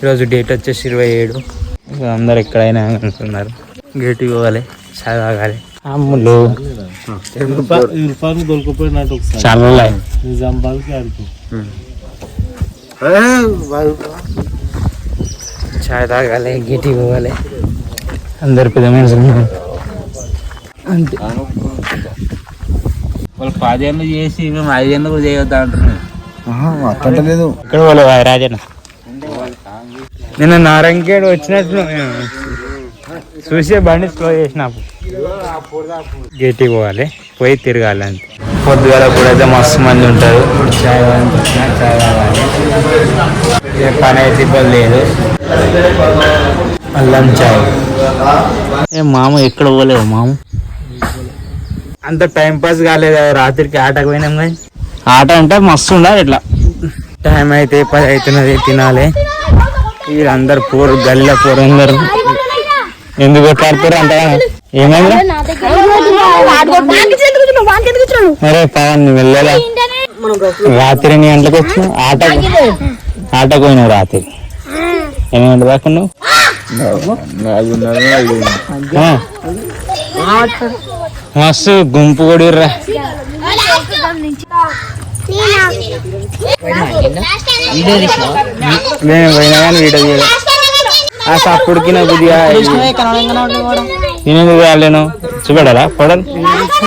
ఈరోజు డేట్ వచ్చేసి ఇరవై ఏడు. అందరు ఎక్కడైనా అనుకున్నారు గేటుకి పోవాలి చాయ్ తాగాలి. అమ్ములు. ఇర్ఫాన్ దొరికిపోయినట్టు చాలా ఆడుకో చాయ్ తాగాలి గేటికి పోవాలి అందరు పెద్ద మనుషులు ఉన్నారు. అంతే. వాళ్ళు పదేళ్ళు చేసి మేము ఐదేళ్ళు కూడా చేయొద్దా అంటున్నాం అట్టలేదు ఇక్కడ పోలేవా రాజన్న? నిన్న నారంకేడు వచ్చినట్లు చూసే బండి స్లో చేసినప్పుడు గేటికి పోవాలి పోయి తిరగాలి అంతే పొద్దుగాల కూడా అయితే మస్తు మంది ఉంటారు. చాయ్ చాయ్ కావాలి పని అయితే ఇబ్బంది లేదు. అల్లం చాయ్. ఏ మామ ఎక్కడ పోలేవు మామ? అంత టైం పాస్ కాలేదు? రాత్రికి ఆటకు పోయినాం కానీ. ఆట అంటే మస్తు ఉండాలి ఇట్లా. టైం అయితే పది అవుతున్నది తినాలి. వీళ్ళందరు పోరు గల్ల పోరు అందరు. ఎందుకు కొట్లాడుతారు అంత ఏమైంది అరే పవన్ నువ్వు వెళ్ళాలా? రాత్రి ఎన్ని గంటలకు వచ్చి ఆట ఆటకు పోయినావు రాత్రి. ఎన్ని గంటల దాకా నువ్వు మస్తు గుంపు కొడిర్రా. నేను పోయినా కానీ వీడియో తీయలే ఆ సప్పుడుకి నా కొద్దిగా నేను ఎందుకు రాలేను చూపెడాలా పడలు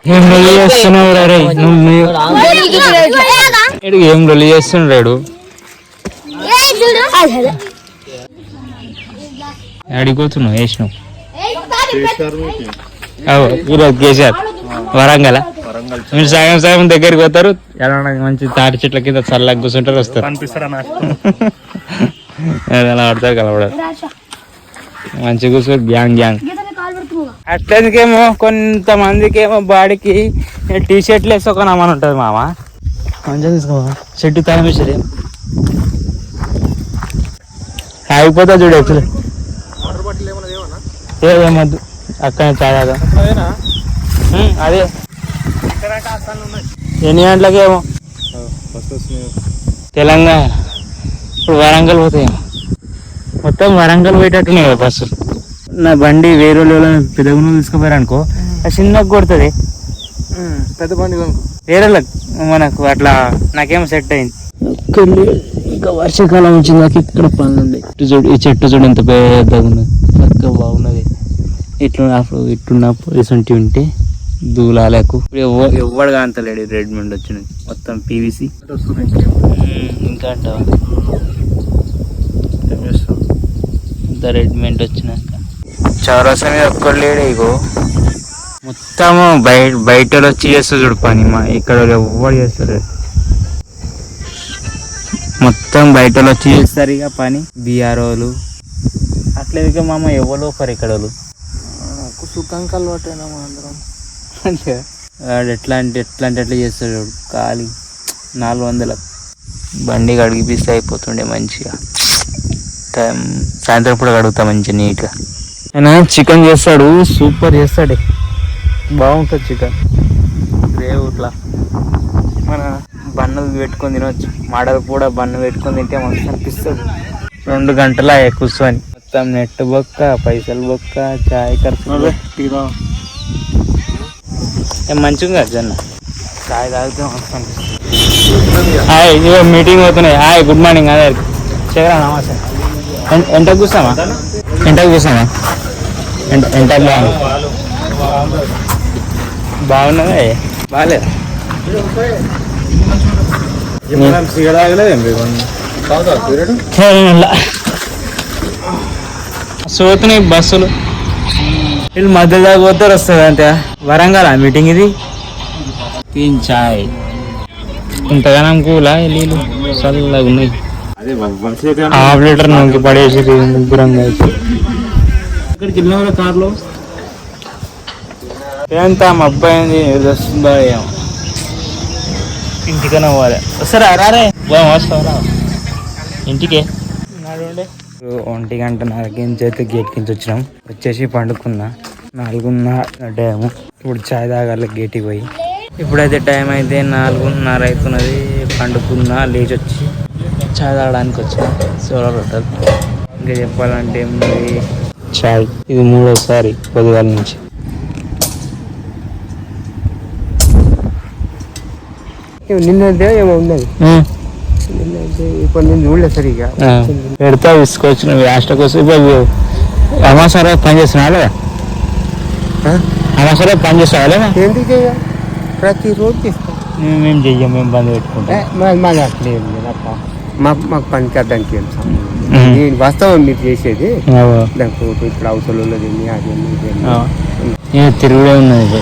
ఏం రొల్లి చేస్తున్నావు రే నువ్వు ఏం రొల్లి చేస్తున్నాడు అడిగిపోతున్నావు వేసినావు అవు ఈరోజు కేసీఆర్ వరంగల్ మీరు సగం సగం దగ్గరికి పోతారు. ఎలా మంచి తాటి చెట్ల కింద చల్లగా కూర్చుంటారు వస్తారు. అలా ఆడతారు కలవడారు. మంచి కూర్చొని గ్యాంగ్ గ్యాంగ్. అట్లనికేమో కొంతమందికి ఏమో బాడీకి టీ షర్ట్లు వేసి ఒక నమ్మని ఉంటుంది మామ. మంచిగా తీసుకో షర్టు తాయం వేసేది. ఆగిపోతా చూడు ఎప్పుడు ఏమద్దు. అక్కడ చాలా అదే. ఎన్ని గంటలకేమో? తెలంగాణ. ఇప్పుడు వరంగల్ పోతాయేమో మొత్తం వరంగల్ పోయేటట్టున్నాయి కదా బస్సు నా బండి వేరే వాళ్ళు పెద్దగును తీసుకుపోయారు అనుకో అది చిన్నగా కొడుతుంది. పెద్ద బండి వేరే మనకు అట్లా నాకేమో సెట్ అయింది. ఇంకా వర్షాకాలం వచ్చింది నాకు ఇక్కడ పనులు ఉంది ఇటు చూడు ఈ చెట్టు చూడు ఎంత పెద్దగా ఉన్నది చక్కగా బాగున్నది. ఇట్లా అప్పుడు ఇట్టున్నప్పుడు ఇసొంటి ఉంటే దూలాలకు. ఎవ్వ- ఎవ్వడు కాంతలేడు రెడ్మెండ్ వచ్చినది మొత్తం పీవీసీ ఇంకా అంటావా? ఇంత రెడ్మెంట్ వచ్చినాక. చౌరసా మీద ఒక్కడు లేడు ఇగో. మొత్తం బయట బయట వచ్చి చేస్తారు చూడు పని మా ఇక్కడ వాళ్ళు ఎవ్వడు చేస్తారు మొత్తం బయట వచ్చి చేస్తారు ఇక పని. బీఆర్ఓలు. అట్లా ఇక మామ ఎవరు ఒకరు ఇక్కడ సుఖంకి అలవాటైనా మా అందరం? అంటే వాడు ఎట్లా అంటే ఎట్లా అంటే ఎట్లా చేస్తాడు వాడు. ఖాళీ. నాలుగు వందల. బండి కడిగిపిస్తే అయిపోతుండే మంచిగా. టైం సాయంత్రం పూట కడుగుతా మంచిగా నీట్గా. ఆయన చికెన్ చేస్తాడు సూపర్ చేస్తాడే. బాగుంటుంది చికెన్. రేవు ఇట్లా మన బన్ను పెట్టుకొని తినవచ్చు మాడలు కూడా బన్ను పెట్టుకొని తింటే మస్తు అనిపిస్తుంది. రెండు గంటల కూర్చొని. మొత్తం నెట్ బొక్క పైసలు బొక్క చాయ్ ఖర్చు ఏం మంచిగా కాదు జన్న? చాయ్ తాగితే మస్తు అనిపిస్తుంది. హాయ్ ఇదిగో మీటింగ్ అవుతున్నాయి హాయ్ గుడ్ మార్నింగ్ అదే. చదరా నమస్తే. కూర్చామా ఎంతకు కూర్చామా ఎంత ఎంత బాగుంది? బాగున్నదే? బాగాలేదు సోతున్నాయి బస్సులు. వీళ్ళు మధ్య దాకా పోతారు వస్తుంది అంతే. వరంగల్ మీటింగ్ ఇది? తీన్ చాయ్? ఇంతగానం కూలా నీళ్ళు చల్లగా ఉన్నాయి. హాఫ్ లీటర్ నూనె పడేసి ముగ్గురం కలిసి. ఇక్కడికి వెళ్ళిన కార్లో? ఎంత మా అబ్బాయి వస్తుందో ఏమో. ఇంటికనే పోవాలి. వస్తారా? రారే. వస్తావరా ఇంటికే. నడుండే ఒంటి కించి అయితే గేట్ కించి వచ్చినాం వచ్చేసి పండుకున్నా. నాలుగున్నర టైము. ఇప్పుడు చాయ్ తాగాలి గేట్కి పోయి. ఇప్పుడైతే టైం అయితే నాలుగున్నర అవుతున్నది. పండుకున్నా లేచి వచ్చి చాయ్ తాగడానికి వచ్చిన. Solar hotel. ఇంకా చెప్పాలంటే ఏమున్నది చాయ్. ఇది మూడోసారి పొద్దుగాల నుంచి. నిన్నంటే ఏమో ఉన్నది. ఇప్పుడు నేను చూడలేదు సరిగా పెడతా తీసుకొచ్చిన లాస్ట్ కోసం. ఇప్పుడు అమాసరా పని చేస్తున్నా లేదా? అమాసరా పని చేస్తావా ఎందుకు చేయ ప్రతిరోజు చేస్తాం. మేము- చెయ్యం మేము బంద్ పెట్టుకుంటాం. అట్లేదు అప్ప. మాకు మాకు పనికి అర్థానికి ఏం. నేను వాస్తవం మీరు చేసేది. దానికి ఇప్పుడు అవసరం ఉన్నది అది ఇది అని. అవు. ఇక తిరుగుడే ఉన్నది.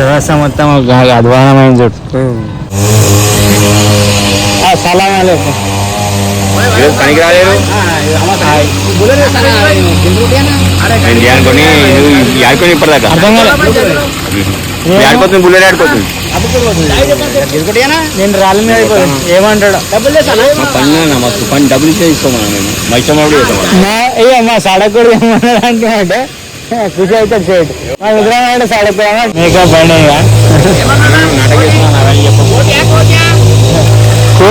చౌరస్తా మొత్తం అధ్వానమైన చోటు. సలాం అలైకుం. పనికి నేను అనుకొని ఆడుకొని ఇప్పటిదాకా? అర్థం కాలే. ఆడుకోతుంది బుల్లెట్ ఆడుకోతుంది నేను రాళ్ళ మీద అయిపోయాను. ఏమంటాడు? పని మస్తు పని డబ్బులు ఇచ్చే తీసుకోమన్నా మేము మా ఇష్టం మా అయ్యో ఏమన్నాడు అంటే ఖుషి అయితే చేయడు. మా విగ్రహం అంటే సడకుడు మేకప్ ఇక.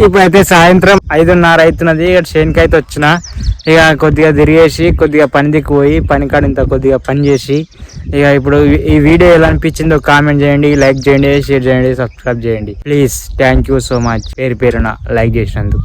ఇప్పుడైతే సాయంత్రం ఐదున్నర అవుతున్నది. ఇక్కడ షేన్కి అయితే వచ్చిన. ఇక కొద్దిగా తిరిగేసి కొద్దిగా పని దిక్కుపోయి పని కాడ ఇంత కొద్దిగా పని చేసి ఇక ఇప్పుడు ఈ- ఈ వీడియో ఎలా అనిపించిందో కామెంట్ చేయండి లైక్ చేయండి షేర్ చేయండి సబ్స్క్రైబ్ చేయండి. Please thank you so much. పేరు పేరున లైక్ చేసినందుకు.